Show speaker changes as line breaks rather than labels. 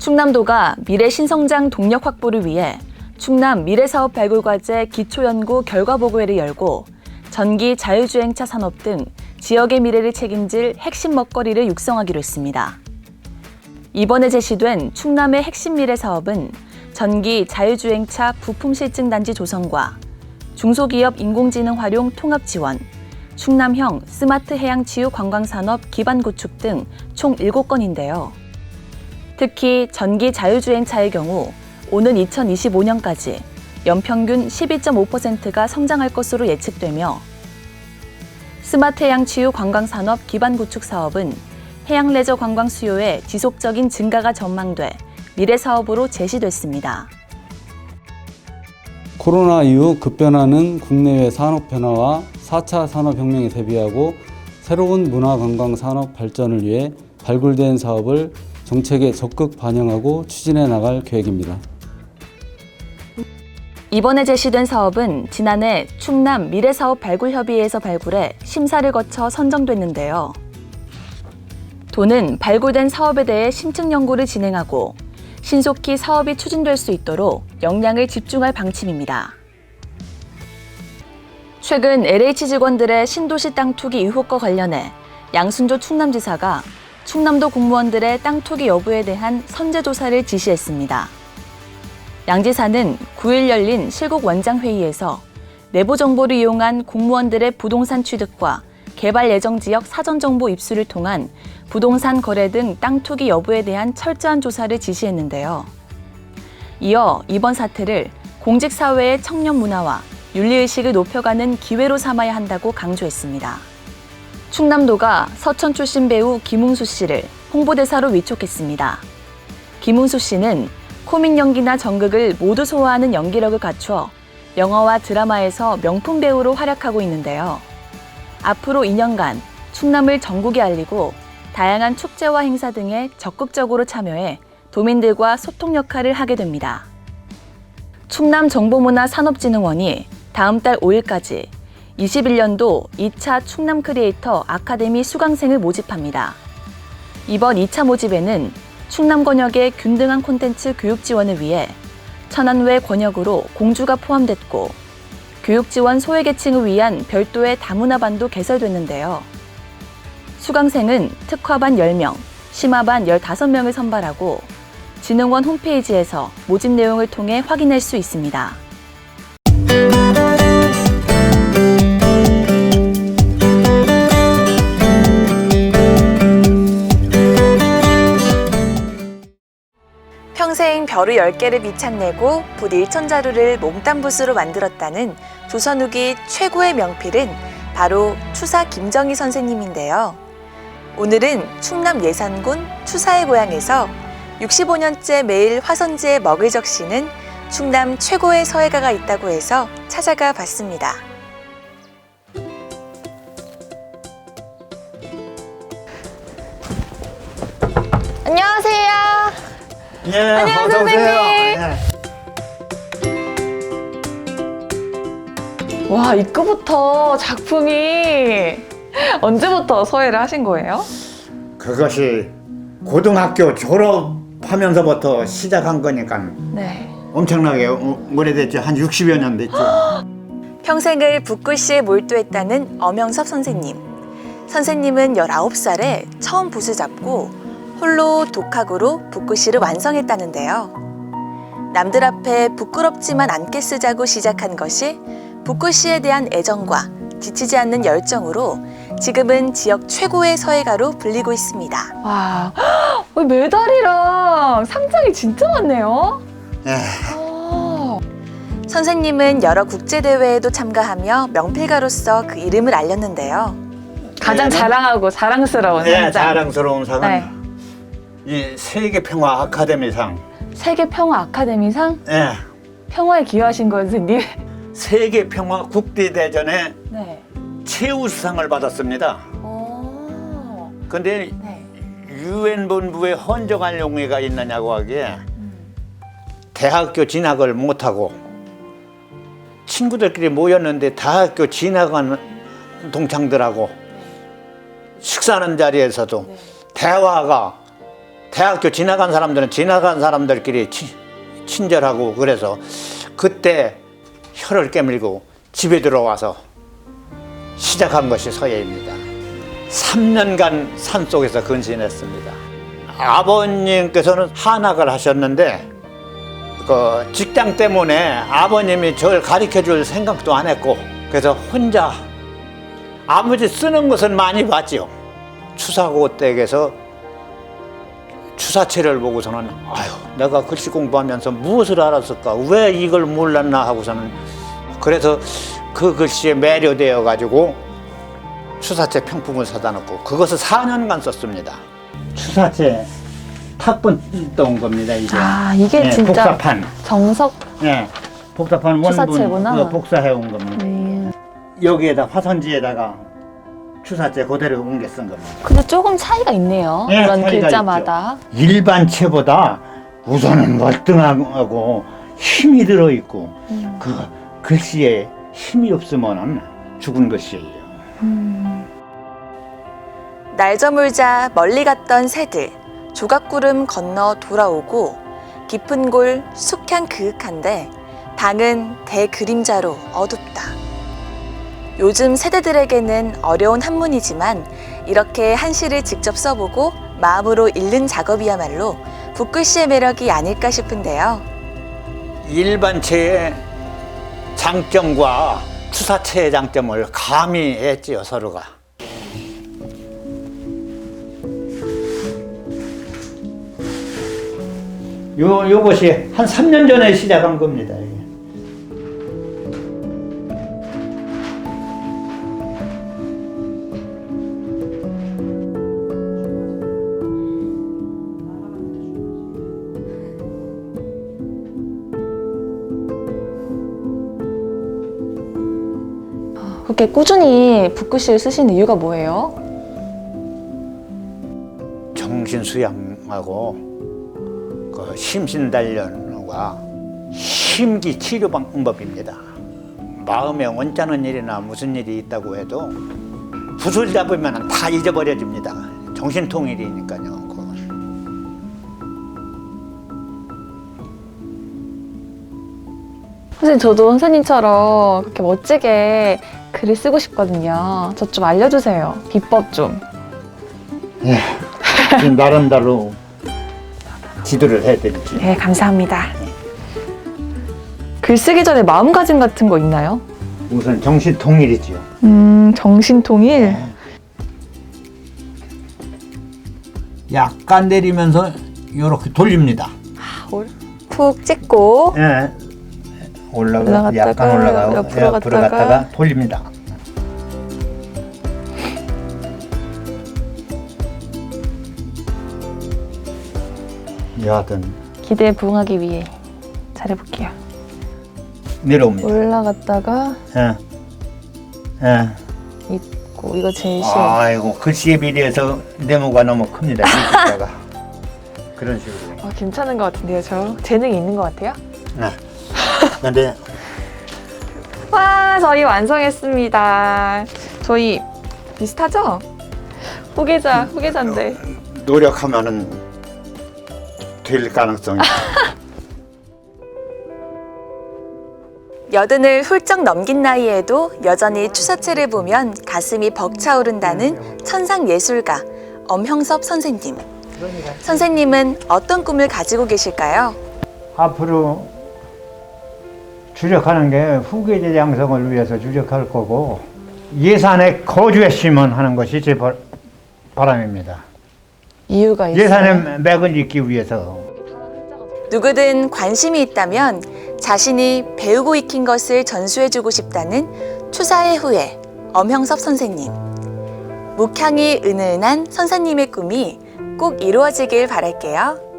충남도가 미래 신성장 동력 확보를 위해 충남 미래사업 발굴과제 기초연구 결과보고회를 열고 전기 자율주행차 산업 등 지역의 미래를 책임질 핵심 먹거리를 육성하기로 했습니다. 이번에 제시된 충남의 핵심 미래 사업은 전기 자율주행차 부품 실증 단지 조성과 중소기업 인공지능 활용 통합 지원, 충남형 스마트 해양 치유 관광 산업 기반 구축 등 총 7건인데요. 특히 전기 자율주행차의 경우 오는 2025년까지 연평균 12.5%가 성장할 것으로 예측되며 스마트 해양 치유 관광 산업 기반 구축 사업은 해양 레저 관광 수요의 지속적인 증가가 전망돼 미래 사업으로 제시됐습니다.
코로나 이후 급변하는 국내외 산업 변화와 4차 산업혁명에 대비하고 새로운 문화관광 산업 발전을 위해 발굴된 사업을 정책에 적극 반영하고 추진해 나갈 계획입니다.
이번에 제시된 사업은 지난해 충남 미래사업 발굴협의회에서 발굴해 심사를 거쳐 선정됐는데요. 도는 발굴된 사업에 대해 심층 연구를 진행하고 신속히 사업이 추진될 수 있도록 역량을 집중할 방침입니다. 최근 LH 직원들의 신도시 땅 투기 의혹과 관련해 양순조 충남지사가 충남도 공무원들의 땅 투기 여부에 대한 선제 조사를 지시했습니다. 양 지사는 9일 열린 실국 원장회의에서 내부 정보를 이용한 공무원들의 부동산 취득과 개발 예정 지역 사전 정보 입수를 통한 부동산 거래 등 땅 투기 여부에 대한 철저한 조사를 지시했는데요. 이어 이번 사태를 공직 사회의 청년 문화와 윤리 의식을 높여가는 기회로 삼아야 한다고 강조했습니다. 충남도가 서천 출신 배우 김웅수 씨를 홍보대사로 위촉했습니다. 김웅수 씨는 코믹 연기나 전극을 모두 소화하는 연기력을 갖춰 영화와 드라마에서 명품 배우로 활약하고 있는데요. 앞으로 2년간 충남을 전국에 알리고 다양한 축제와 행사 등에 적극적으로 참여해 도민들과 소통 역할을 하게 됩니다. 충남정보문화산업진흥원이 다음 달 5일까지 21년도 2차 충남 크리에이터 아카데미 수강생을 모집합니다. 이번 2차 모집에는 충남 권역의 균등한 콘텐츠 교육 지원을 위해 천안외 권역으로 공주가 포함됐고 교육 지원 소외계층을 위한 별도의 다문화반도 개설됐는데요. 수강생은 특화반 10명, 심화반 15명을 선발하고 진흥원 홈페이지에서 모집 내용을 통해 확인할 수 있습니다. 평생 벼루 10개를 비창내고 붓 1천 자루를 몽땅붓으로 만들었다는 조선 후기 최고의 명필은 바로 추사 김정희 선생님인데요. 오늘은 충남 예산군 추사의 고향에서 65년째 매일 화선지에 먹을 적시는 충남 최고의 서예가가 있다고 해서 찾아가 봤습니다. 안녕하세요.
예,
안녕,
어서 오세요.
선생님.
예.
와, 이거부터 작품이 언제부터 서예를 하신 거예요?
그것이 고등학교 졸업하면서부터 시작한 거니까
네.
엄청나게 오- 오래됐죠. 한 60여 년 됐죠.
평생을 붓글씨에 몰두했다는 엄영섭 선생님. 선생님은 19살에 처음 붓을 잡고 홀로 독학으로 붓글씨를 완성했다는데요. 남들 앞에 부끄럽지만 않게 쓰자고 시작한 것이 붓글씨에 대한 애정과 지치지 않는 열정으로 지금은 지역 최고의 서예가로 불리고 있습니다.
와, 헉, 메달이랑 상장이 진짜 많네요.
예.
아,
선생님은 여러 국제대회에도 참가하며 명필가로서 그 이름을 알렸는데요.
가장
네.
자랑하고 자랑스러운
예,
상장.
자랑스러운 상은
네.
이 세계 평화 아카데미상.
세계 평화 아카데미상
예.
평화에 기여하신 거예요, 선생님?
세계 평화 국대 대전에
네.
최우수상을 받았습니다.
오.
근데
네.
유엔 본부에 헌정할 용의가 있느냐고 하기에 대학교 진학을 못하고 친구들끼리 모였는데 대학교 진학한 동창들하고 식사하는 자리에서도 대화가 대학교 지나간 사람들은 지나간 사람들끼리 친, 친절하고 그래서 그때 혀를 깨물고 집에 들어와서 시작한 것이 서예입니다. 3년간 산속에서 근신했습니다. 아버님께서는 한학을 하셨는데 그 직장 때문에 아버님이 저를 가르쳐 줄 생각도 안 했고 그래서 혼자 아버지 쓰는 것은 많이 봤죠. 추사고 댁에서 추사체를 보고서는 아유 내가 글씨 공부하면서 무엇을 알았을까 왜 이걸 몰랐나 하고서는 그래서 그 글씨에 매료되어 가지고 추사체 평풍을 사다 놓고 그것을 4년간 썼습니다. 추사체 탁본 떠온 겁니다 이게.
아, 이게
네,
진짜
복사판.
정석.
네, 복사판 원본
추사체구나.
그거 복사해 온 겁니다.
음.
여기에다 화선지에다가 추사체 그대로 옮겨 쓴 겁니다.
근데 조금 차이가 있네요.
네,
그런
차이가
글자마다.
일반 채보다 우선은 월등하고 힘이 들어 있고
음.
그 글씨에 힘이 없으면은 죽은 글씨예요.
날 저물자 멀리 갔던 새들 조각구름 건너 돌아오고 깊은 골 숙향 그윽한데 방은 대그림자로 어둡다. 요즘 세대들에게는 어려운 한문이지만 이렇게 한시를 직접 써보고 마음으로 읽는 작업이야말로 붓글씨의 매력이 아닐까 싶은데요.
일반 채의 장점과 추사체의 장점을 가미했지요 서로가. 요 요것이 한 3년 전에 시작한 겁니다. 이게.
그렇게 꾸준히 붓글씨를 쓰시는 이유가 뭐예요?
정신 수양하고 그 심신 단련과 심기 치료 방법입니다. 마음에 언짢은 일이나 무슨 일이 있다고 해도 붓을 잡으면 다 잊어버려집니다. 정신 통일이니까요.
선생님 저도 선생님처럼 그렇게 멋지게 글을 쓰고 싶거든요. 저 좀 알려주세요. 비법 좀.
지금 나름대로 지도를 해드릴게요.
네, 감사합니다. 글 쓰기 전에 마음가짐 같은 거 있나요?
우선 정신 통일이지요.
음, 정신통일.
약간 내리면서 이렇게 돌립니다.
푹 찍고
예. 올라가
올라갔다가
약간 올라가고
옆으로
옆으로
갔다가
갔다가 돌립니다. 여하튼
기대에 부응하기 위해 잘해볼게요.
내려옵니다.
올라갔다가
예. 예.
있고 이거 제일 쉬워.
아이고 글씨에 비례해서 네모가 너무 큽니다. 이 글자가 그런 식으로.
아, 괜찮은 것 같은데요, 저 재능이 있는 것 같아요.
네. 근데
와, 저희 완성했습니다. 저희 비슷하죠? 후계자, 후계자인데.
노력하면은 될 가능성이.
여든을 훌쩍 넘긴 나이에도 여전히 추사체를 보면 가슴이 벅차오른다는 천상 예술가 엄형섭 선생님. 선생님은 어떤 꿈을 가지고 계실까요?
앞으로 주력하는 게 후계자 양성을 위해서 주력할 거고 예산에 거주했으면 하는 것이 제 바, 바람입니다.
이유가 있어요.
예산의 맥을 잇기 위해서
누구든 관심이 있다면 자신이 배우고 익힌 것을 전수해주고 싶다는 추사의 후예 엄형섭 선생님. 묵향이 은은한 선생님의 꿈이 꼭 이루어지길 바랄게요.